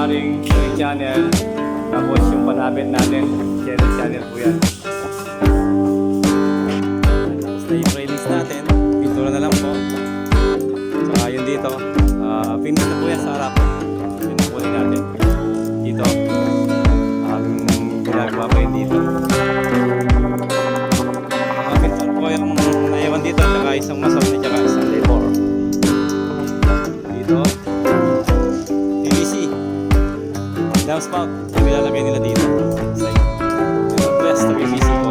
Haring Channel. Tapos yung panabit natin, channel channel po yan. Downspout. Yung ilalagay nila dito. Sa yung press na PVC po.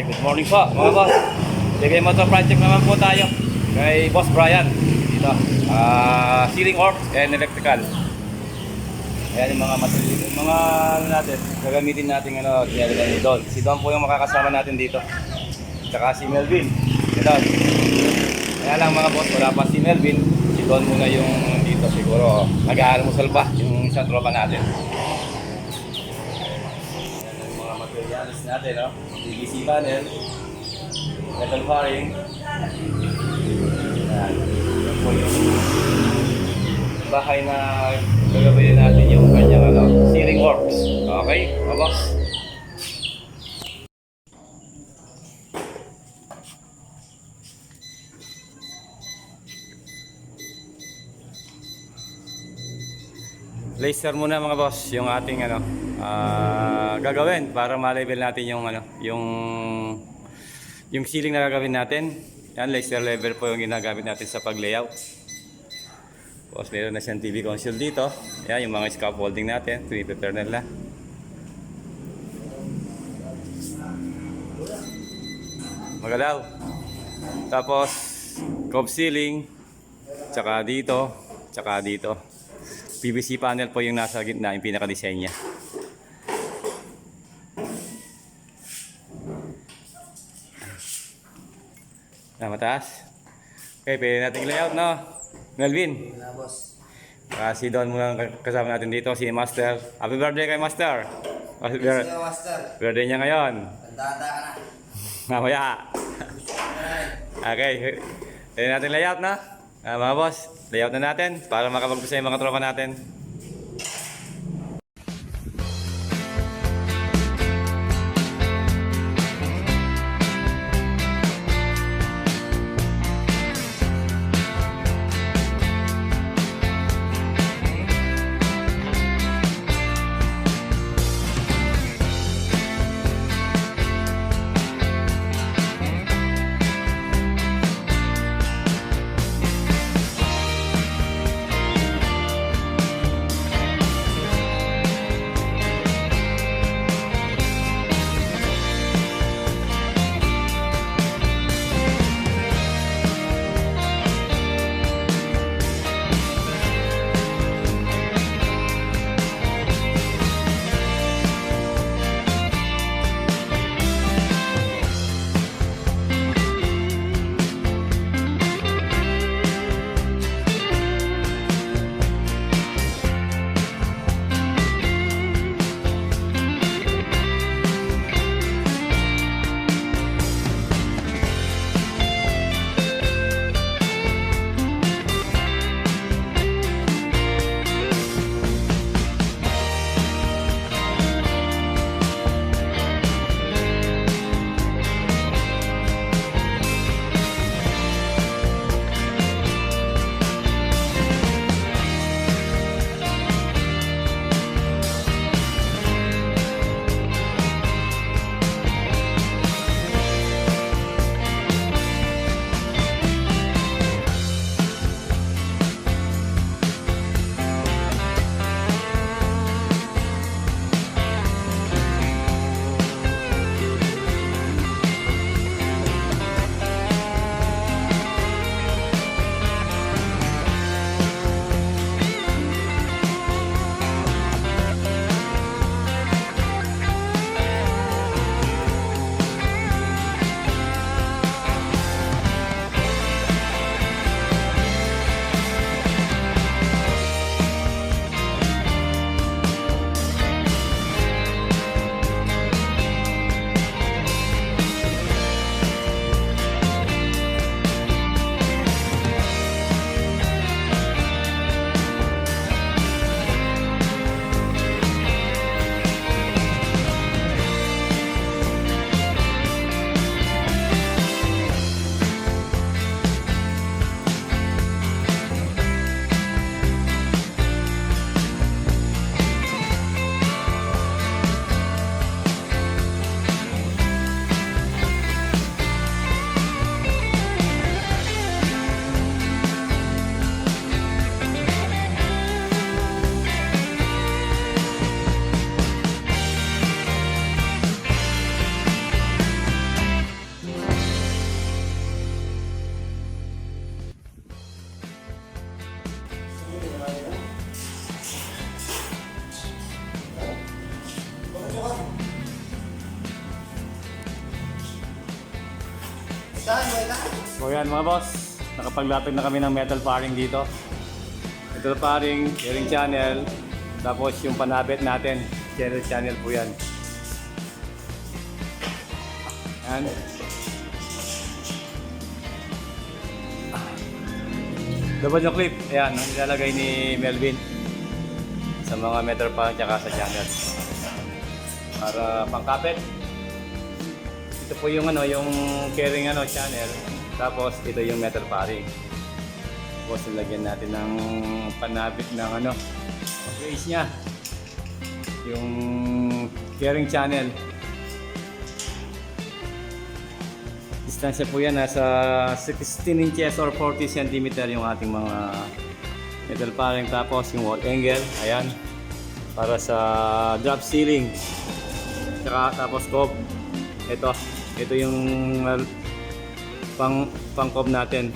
Hi, good morning po mga boss. Bigay Motor Project naman po tayo kay Boss Brian dito. Ah, ceiling work and electrical. Ayan yung mga material, mga ano natin, gagamitin natin ano, ginagawa ni Don. Si Don po yung makakasama natin dito. Tsaka si Melvin. Si Don. Kaya lang mga boss, wala pa si Melvin. Si Don muna yung dito siguro. Nag-aalmusal pa yung isang tropa natin. Ayan yung mga materials natin, no? PVC panel, metal faring. Ayan. Yan po yung bahay na gagawin natin yung kanyang ano, ceiling works. Okay, mga boss? Laser muna mga boss yung ating ano ah, gagawin para ma-level natin yung ano yung yung ceiling na gagawin natin. Yan laser level po yung ginagamit natin sa pag-layout. Tapos meron na siyang TV console dito. Yan yung mga scaffolding natin, prepare na nila. Magalaw. Tapos cove ceiling, tsaka dito, tsaka dito. PVC panel po yung nasa gitna, yung pinaka-design niya. Na mataas. Okay, pwede natin layout, no? Melvin. Ah, si Don muna kasama natin dito, si Master. Happy birthday kay Master. Happy Sige, bir- master. birthday niya ngayon. Tanda-tanda ka na. Mamaya. Okay. Pwede natin layout na. Ah, mga boss, layout na natin para makapag-gusto yung mga tropa natin. Yan mga boss, nakapaglatag na kami ng metal paring dito. Metal paring, hearing channel, tapos yung panabit natin, channel channel po yan. Yan. Double yung clip, ayan, ang nilalagay ni Melvin sa mga metal paring tsaka sa channel. Para pangkapit. Ito po yung ano, yung carrying ano channel. Tapos ito yung metal paring. Tapos nilagyan natin ng panabit ng ano, base niya. Yung carrying channel. Distansya po yan nasa 16 inches or 40 cm yung ating mga metal paring. Tapos yung wall angle, ayan. Para sa drop ceiling. Tsaka tapos cob. Ito, ito yung pang pangkob natin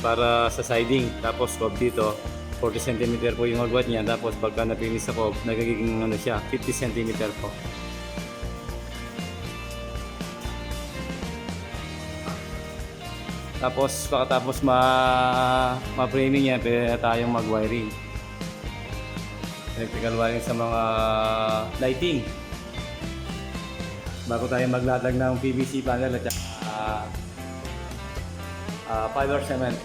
para sa siding. Tapos cob dito, 40 cm po yung agwat niya. Tapos pagka napinis sa cob, nagiging ano siya, 50 cm po. Tapos pagkatapos ma ma-framing yan, pwede tayong mag-wiring. Electrical wiring sa mga lighting bago tayo maglatag ng PVC panel at uh, uh, fiber cement.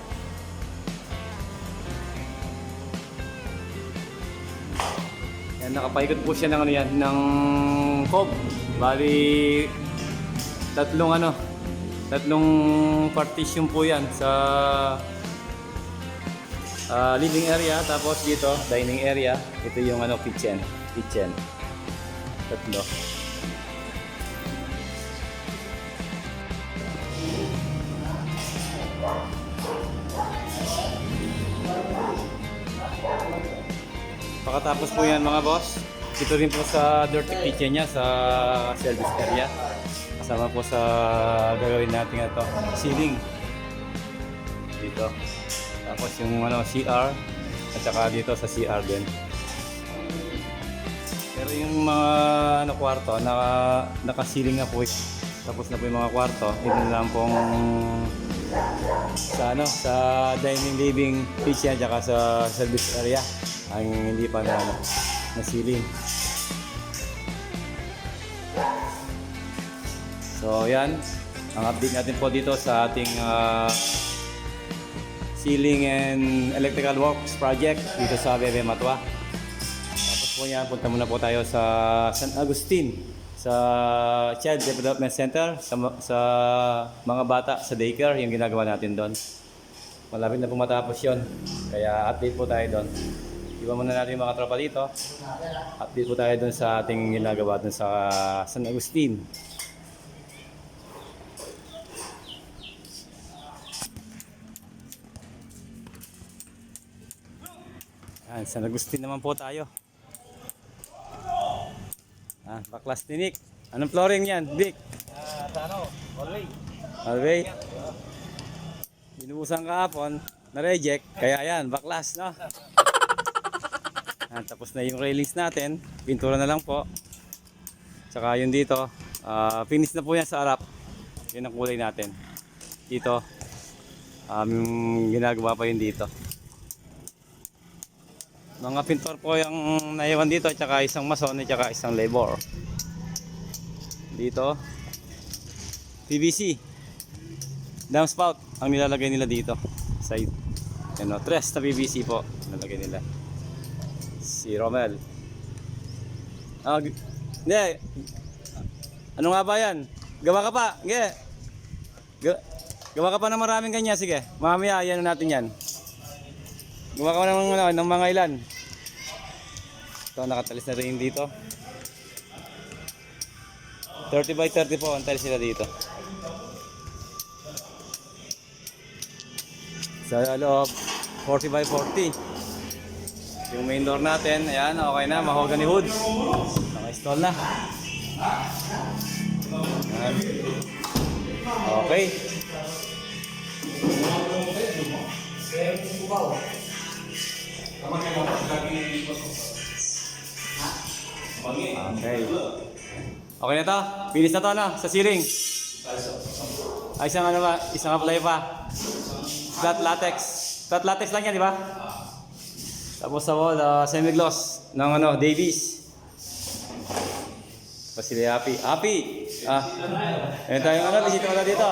Yan, nakapaikot po siya ng ano yan, ng cob. Bali, tatlong ano, tatlong partition po yan sa ah, living area, tapos dito, dining area. Ito yung ano, kitchen. Kitchen. Tatlo. Pagkatapos po yan mga boss, ito rin po sa dirty kitchen niya sa service area. Kasama po sa gagawin natin ito, ceiling. Dito. Tapos yung ano, CR at saka dito sa CR din. Pero yung mga ano, kwarto, naka, naka-ceiling na po. eh. Tapos na po yung mga kwarto, ito na lang pong sa ano sa dining living kitchen at saka sa service area ang hindi pa na na ceiling. So yan, ang update natin po dito sa ating ah, ceiling and electrical works project dito sa Bebe Matwa. Tapos po yan, punta muna po tayo sa San Agustin sa Child Development Center sa, sa mga bata sa daycare yung ginagawa natin doon. Malapit na po matapos yun. Kaya update po tayo doon. Iba muna natin yung mga tropa dito. Update po tayo doon sa ating ginagawa doon sa San Agustin. Yan, San Agustin naman po tayo. Ah, baklas ni Nick. Anong flooring yan, Vic? Ah, sa ano? Always. Alway. Binubusan kahapon, na-reject. Kaya yan, baklas, no? Ah, tapos na yung railings natin. Pintura na lang po. Tsaka yun dito. ah, finish na po yan sa harap. Yun ang kulay natin. Dito. Um, ginagawa pa yun dito. Mga pintor po yung naiwan dito. Tsaka isang mason at tsaka isang labor. Dito. PVC downspout ang nilalagay nila dito side ano tres na PVC po nilalagay nila si Romel. Ah hindi ano nga ba yan? Gawa ka pa Ga- gawa ka pa ng maraming ganyan sige mamaya yan natin yan. Gawa ka pa ng, ano, ng mga ilan? Ito nakatalis na rin dito. 30 by 30 po ang tiles nila dito. Sa loob 40 by 40 yung main door natin ayan okay na mahogany wood naka-install na Ayan. okay okay okay na to finish na to na sa ceiling Ay, isang ano ba? Isang apply pa. Flat latex. Flat latex lang yan, di ba? Tapos sa wall, uh, semi-gloss ng ano, Davies. Pa sila happy. Happy! Ah, ayun tayo ano, bisita ko na dito.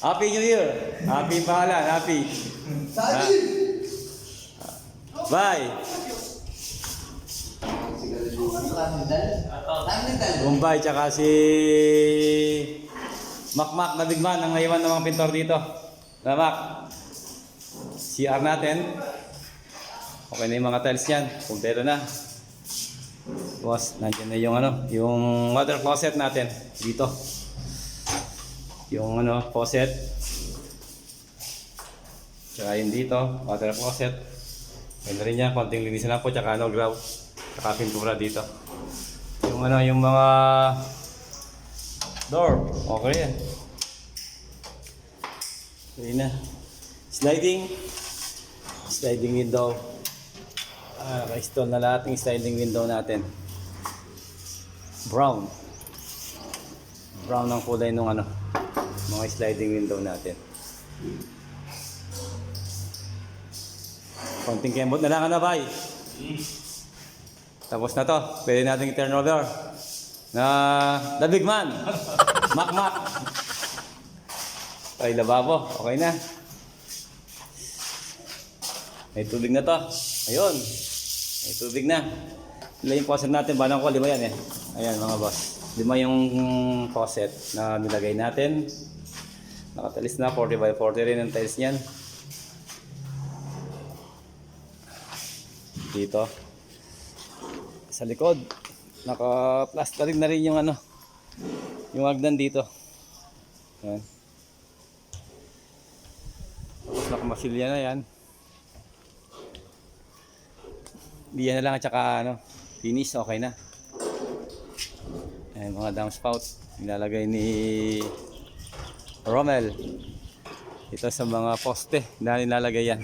Happy New Year! Happy yung pangalan, happy. Ah. Bye! Bombay, tsaka si Makmak na bigman ang naiwan ng mga pintor dito. Na Mac. CR natin. Okay na yung mga tiles yan. Kumpleto na. Boss, nandiyan na yung ano, yung water closet natin dito. Yung ano, faucet. Tsaka yun dito, water closet. Na rin yan, konting linisan lang po, tsaka ano, grout. Tsaka pintura dito. Yung ano, yung mga door, okay yan. Okay na. Sliding. Sliding window. Ah, ka-install na lahat ng sliding window natin. Brown. Brown ang kulay ng ano, mga sliding window natin. Konting kembot na lang ano, bay. Tapos na to. Pwede natin i-turn over. Na the big man. Makmak. Ay, lababo. Okay na. May tubig na to. Ayun. May tubig na. Ilan yung faucet natin? Banang ko, lima yan eh. Ayan mga boss. Lima yung faucet na nilagay natin. Nakatalis na. 40 by 40 rin ang tiles niyan. Dito. Sa likod. Naka-plastering na rin yung ano. Yung hagdan dito. Ayan. Tapos nakamasilya na yan. Diyan na lang at saka ano, finish, okay na. Ayan, mga downspout. Nilalagay ni Rommel. Ito sa mga poste na nilalagay yan.